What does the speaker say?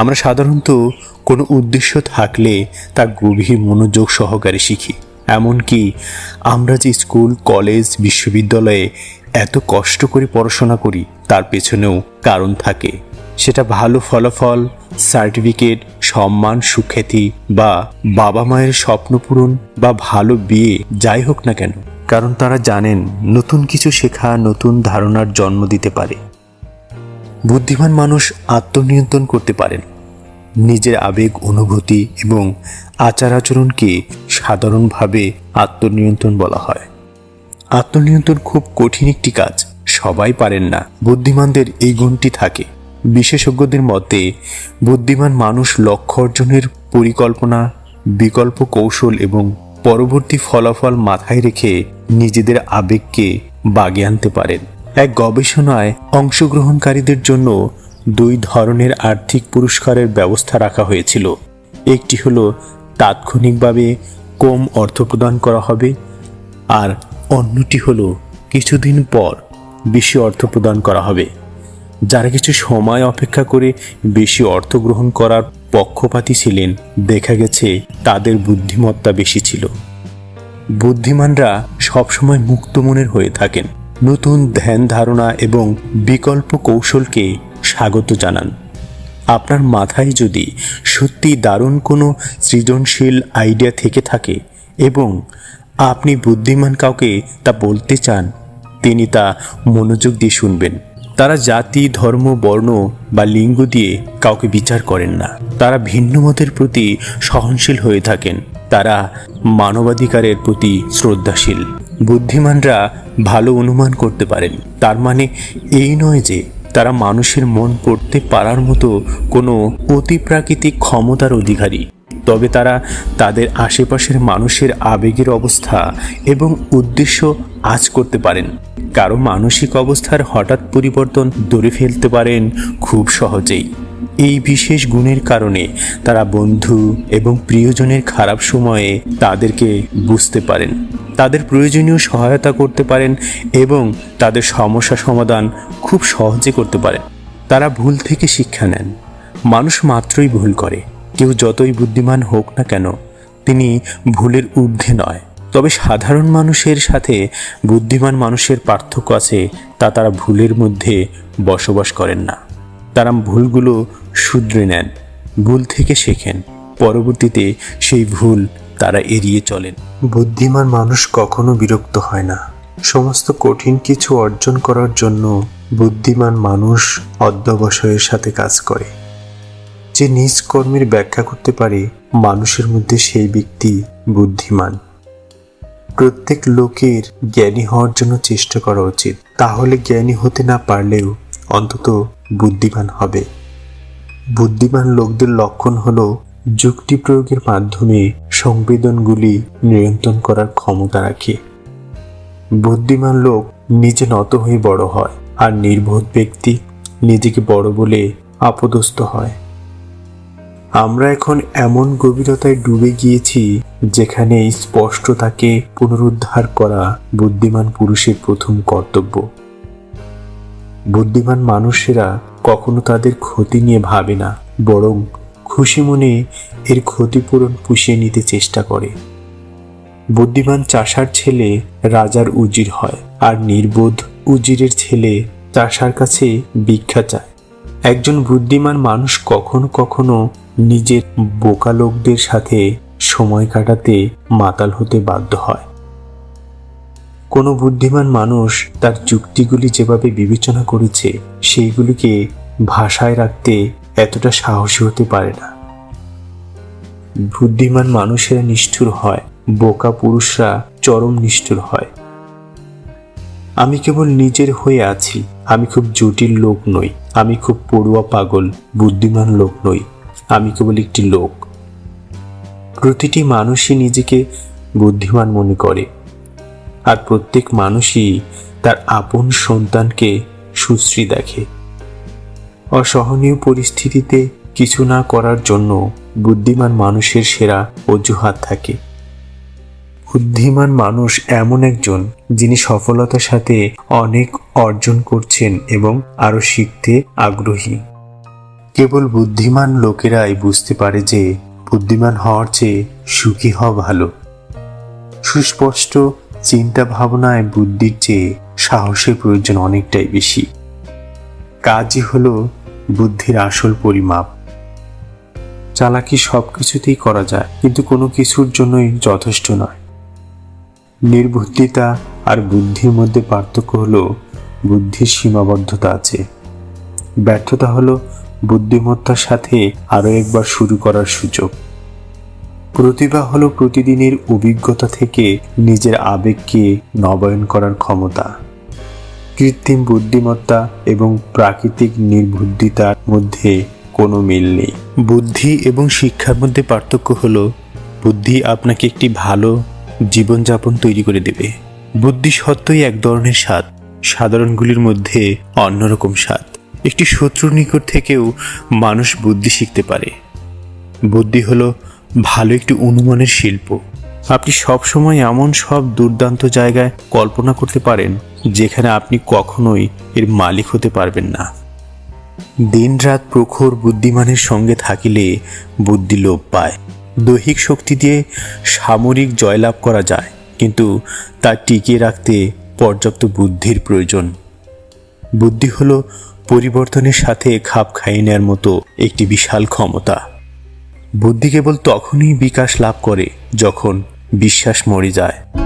আমরা সাধারণত কোনো উদ্দেশ্য থাকলে তা গভীর মনোযোগ সহকারে শিখি। এমনকি আমরা যে স্কুল, কলেজ, বিশ্ববিদ্যালয়ে এত কষ্ট করে পড়াশোনা করি, তার পেছনেও কারণ থাকে। সেটা ভালো ফলাফল, সার্টিফিকেট, সম্মান, সুখ্যাতি বা বাবা মায়ের স্বপ্ন পূরণ বা ভালো বিয়ে, যাই হোক না কেন। কারণ তারা জানেন, নতুন কিছু শেখা, নতুন ধারণার জন্ম দিতে পারে। বুদ্ধিমান মানুষ আত্মনিয়ন্ত্রণ করতে পারেন। নিজের আবেগ, অনুভূতি এবং আচার আচরণকে সাধারণভাবে আত্মনিয়ন্ত্রণ বলা হয়। আত্মনিয়ন্ত্রণ খুব কঠিন একটি কাজ। সবাই পারেন না। বুদ্ধিমানদের এই গুণটি থাকে। বিশেষজ্ঞদের মতে, বুদ্ধিমান মানুষ লক্ষ্য অর্জনের পরিকল্পনা, বিকল্প কৌশল এবং পরবর্তী ফলাফল মাথায় রেখে নিজেদের আবেগকে বাগে আনতে পারেন। এক গবেষণায় অংশগ্রহণকারীদের জন্য দুই ধরনের আর্থিক পুরস্কারের ব্যবস্থা রাখা হয়েছিল। একটি হলো তাৎক্ষণিকভাবে কম অর্থ প্রদান করা হবে আর অন্যটি হলো কিছুদিন পর বেশি অর্থ প্রদান করা হবে। যারা কিছু সময় অপেক্ষা করে বেশি অর্থ গ্রহণ করার পক্ষপাতী ছিলেন, দেখা গেছে তাদের বুদ্ধিমত্তা বেশি ছিল। বুদ্ধিমানরা সবসময় মুক্ত মনের হয়ে থাকেন। নতুন ধ্যান ধারণা এবং বিকল্প কৌশলকে স্বাগত জানান। আপনার মাথায় যদি সত্যি দারুণ কোনো সৃজনশীল আইডিয়া থেকে থাকে এবং আপনি বুদ্ধিমান কাউকে তা বলতে চান, তিনি তা মনোযোগ দিয়ে শুনবেন। তারা জাতি, ধর্ম, বর্ণ বা লিঙ্গ দিয়ে কাউকে বিচার করেন না। তারা ভিন্ন মতের প্রতি সহনশীল হয়ে থাকেন। তারা মানবাধিকারের প্রতি শ্রদ্ধাশীল। বুদ্ধিমানরা ভালো অনুমান করতে পারেন। তার মানে এই নয় যে তারা মানুষের মন পড়তে পারার মতো কোনো অতিপ্রাকৃতিক ক্ষমতার অধিকারী, তবে তারা তাদের আশেপাশের মানুষের আবেগের অবস্থা এবং উদ্দেশ্য আজ করতে পারেন। কারও মানসিক অবস্থার হঠাৎ পরিবর্তন ধরে ফেলতে পারেন খুব সহজেই। এই বিশেষ গুণের কারণে তারা বন্ধু এবং প্রিয়জনের খারাপ সময়ে তাদেরকে বুঝতে পারেন। তাদের প্রয়োজনীয় সহায়তা করতে পারেন এবং তাদের সমস্যা সমাধান খুব সহজে করতে পারেন। তারা ভুল থেকে শিক্ষা নেন। মানুষ মাত্রই ভুল করে। কেউ যতই বুদ্ধিমান হোক না কেন, তিনি ভুলের ঊর্ধ্বে নয়। তবে সাধারণ মানুষের সাথে বুদ্ধিমান মানুষের পার্থক্য আছে তা তারা ভুলের মধ্যে বসবাস করেন না। তারা ভুলগুলো শুধরে নেন, ভুল থেকে শেখেন। পরবর্তীতে সেই ভুল তারা এড়িয়ে চলেন। বুদ্ধিমান মানুষ কখনো বিরক্ত হয় না। সমস্ত কঠিন কিছু অর্জন করার জন্য বুদ্ধিমান মানুষ অধ্যবসায়ের সাথে কাজ করে। যে নিজ কর্মের ব্যাখ্যা করতে পারে, মানুষের মধ্যে সেই ব্যক্তি বুদ্ধিমান। প্রত্যেক লোকের জ্ঞানী হওয়ার জন্য চেষ্টা করা উচিত। তাহলে জ্ঞানী হতে না পারলেও অন্তত বুদ্ধিমান হবে। বুদ্ধিমান লোকদের লক্ষণ হলো যুক্তি প্রয়োগের মাধ্যমে সংবেদনগুলি নিয়ন্ত্রণ করার ক্ষমতা রাখে। বুদ্ধিমান লোক নিজে নত হয়ে বড় হয় আর নির্বোধ ব্যক্তি নিজেকে বড় বলে আপদস্থ হয়। আমরা এখন এমন গভীরতায় ডুবে গিয়েছি যেখানে স্পষ্টতাকে পুনরুদ্ধার করা বুদ্ধিমান পুরুষের প্রথম কর্তব্য। বুদ্ধিমান মানুষেরা কখনো তাদের ক্ষতি নিয়ে ভাবে না, বরং খুশি মনে এর ক্ষতিপূরণ পুষিয়ে নিতে চেষ্টা করে। বুদ্ধিমান চাষার ছেলে রাজার উজির হয় আর নির্বোধ উজিরের ছেলে চাষার কাছে ভিক্ষা চায়। একজন বুদ্ধিমান মানুষ কখনো কখনো নিজের বোকা লোকদের সাথে সময় কাটাতে মাতাল হতে বাধ্য হয়। কোনো বুদ্ধিমান মানুষ তার যুক্তিগুলি যেভাবে বিবেচনা করেছে, সেইগুলিকে ভাষায় রাখতে এতটা সাহসী হতে পারে না। বুদ্ধিমান মানুষেরা নিষ্ঠুর হয়, বোকা পুরুষরা চরম নিষ্ঠুর হয়। আমি কেবল নিজের হয়ে আছি, আমি খুব জটিল লোক নই, আমি খুব পড়ুয়া পাগল, বুদ্ধিমান লোক নই, আমি কেবল একটি লোক। প্রতিটি মানুষই নিজেকে বুদ্ধিমান মনে করে, আর প্রত্যেক মানুষই তার আপন সন্তানকে সুশ্রী দেখে। অসহনীয় পরিস্থিতিতে কিছু না করার জন্য বুদ্ধিমান মানুষের সেরা অজুহাত থাকে। বুদ্ধিমান মানুষ এমন একজন যিনি সফলতার সাথে অনেক অর্জন করছেন এবং আরও শিখতে আগ্রহী। কেবল বুদ্ধিমান লোকেরাই বুঝতে পারে যে বুদ্ধিমান হওয়ার চেয়ে সুখী হওয়া ভালো। সুস্পষ্ট চিন্তা ভাবনায় বুদ্ধির চেয়ে সাহসের প্রয়োজন অনেকটাই বেশি। কাজই হলো বুদ্ধির আসল পরিমাপ। চালাকি সব কিছুতেই করা যায়, কিন্তু কোনো কিছুর জন্যই যথেষ্ট নয়। নির্বুদ্ধিতা আর বুদ্ধির মধ্যে পার্থক্য হলো, বুদ্ধির সীমাবদ্ধতা আছে। ব্যর্থতা হলো, বুদ্ধিমত্তার সাথে আরও একবার শুরু করার সুযোগ। প্রতিভা হলো প্রতিদিনের অভিজ্ঞতা থেকে নিজের আবেগকে নবায়ন করার ক্ষমতা। কৃত্রিম বুদ্ধিমত্তা এবং প্রাকৃতিক নির্বুদ্ধিতার মধ্যে কোনো মিল নেই। বুদ্ধি এবং শিক্ষার মধ্যে পার্থক্য হলো, বুদ্ধি আপনাকে একটি ভালো জীবনযাপন তৈরি করে দেবে। বুদ্ধি সত্যই এক ধরনের স্বাদ, সাধারণগুলির মধ্যে অন্যরকম স্বাদ। একটি শত্রুর নিকট থেকেও মানুষ বুদ্ধি শিখতে পারে। বুদ্ধি হলো ভালো একটি অনুমানের শিল্প। আপনি সবসময় এমন সব দুর্দান্ত জায়গায় কল্পনা করতে পারেন যেখানে আপনি কখনোই এর মালিক হতে পারবেন না। দিনরাত প্রখর বুদ্ধিমানের সঙ্গে থাকিলে বুদ্ধি লোপ পায়। দৈহিক শক্তি দিয়ে সামরিক জয়লাভ করা যায়, কিন্তু তা টিকিয়ে রাখতে পর্যাপ্ত বুদ্ধির প্রয়োজন। বুদ্ধি হলো পরিবর্তনের সাথে খাপ খাইয়ে নেওয়ার মতো একটি বিশাল ক্ষমতা। বুদ্ধি কেবল তখনই বিকাশ লাভ করে যখন বিশ্বাস মরে যায়।